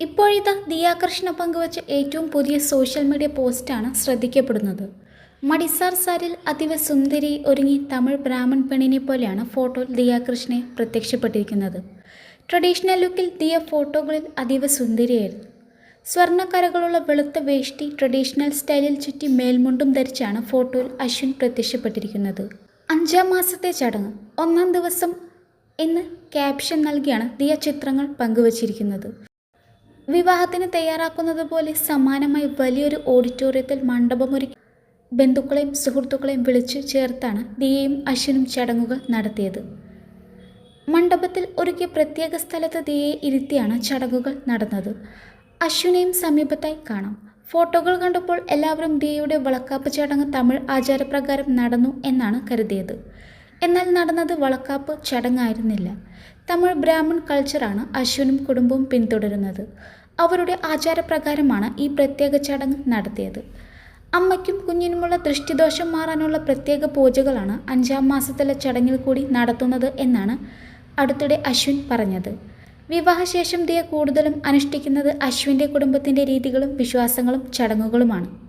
ഇപ്പോഴിതാ ദിയാകൃഷ്ണ പങ്കുവച്ച ഏറ്റവും പുതിയ സോഷ്യൽ മീഡിയ പോസ്റ്റാണ് ശ്രദ്ധിക്കപ്പെടുന്നത്. മടിസാർ സാരിൽ അതീവ സുന്ദരി ഒരുങ്ങി തമിഴ് ബ്രാഹ്മൺ പെണ്ണിനെ പോലെയാണ് ഫോട്ടോയിൽ ദിയാകൃഷ്ണയെ പ്രത്യക്ഷപ്പെട്ടിരിക്കുന്നത്. ട്രഡീഷണൽ ലുക്കിൽ ദിയ ഫോട്ടോകളിൽ അതീവ സുന്ദരിയായിരുന്നു. സ്വർണക്കരകളുള്ള വെളുത്ത വേഷ്ടി ട്രഡീഷണൽ സ്റ്റൈലിൽ ചുറ്റി മേൽമുണ്ടും ധരിച്ചാണ് ഫോട്ടോയിൽ അശ്വിൻ പ്രത്യക്ഷപ്പെട്ടിരിക്കുന്നത്. അഞ്ചാം മാസത്തെ ചടങ്ങ് ഒന്നാം ദിവസം എന്ന് ക്യാപ്ഷൻ നൽകിയാണ് ദിയ ചിത്രങ്ങൾ പങ്കുവച്ചിരിക്കുന്നത്. വിവാഹത്തിന് തയ്യാറാക്കുന്നത് പോലെ സമാനമായി വലിയൊരു ഓഡിറ്റോറിയത്തിൽ മണ്ഡപമൊരുക്കി ബന്ധുക്കളെയും സുഹൃത്തുക്കളെയും വിളിച്ചു ചേർത്താണ് ദിയയും അശ്വിനും ചടങ്ങുകൾ നടത്തിയത്. മണ്ഡപത്തിൽ ഒരുക്കിയ പ്രത്യേക സ്ഥലത്ത് ദിയയെ ഇരുത്തിയാണ് ചടങ്ങുകൾ നടന്നത്. അശ്വിനെയും സമീപത്തായി കാണാം. ഫോട്ടോകൾ കണ്ടപ്പോൾ എല്ലാവരും ദിയയുടെ വളക്കാപ്പ് ചടങ്ങ് തമിഴ് ആചാരപ്രകാരം നടന്നു എന്നാണ് കരുതിയത്. എന്നാൽ നടന്നത് വളക്കാപ്പ് ചടങ്ങായിരുന്നില്ല. തമിഴ് ബ്രാഹ്മൺ കൾച്ചറാണ് അശ്വിനും കുടുംബവും പിന്തുടരുന്നത്. അവരുടെ ആചാരപ്രകാരമാണ് ഈ പ്രത്യേക ചടങ്ങ് നടത്തിയത്. അമ്മയ്ക്കും കുഞ്ഞിനുമുള്ള ദൃഷ്ടിദോഷം മാറാനുള്ള പ്രത്യേക പൂജകളാണ് അഞ്ചാം മാസത്തിലെ ചടങ്ങിൽ കൂടി നടത്തുന്നത് എന്നാണ് അടുത്തിടെ അശ്വിൻ പറഞ്ഞത്. വിവാഹശേഷം ദിയ കൂടുതലും അനുഷ്ഠിക്കുന്നത് അശ്വിന്റെ കുടുംബത്തിന്റെ രീതികളും വിശ്വാസങ്ങളും ചടങ്ങുകളുമാണ്.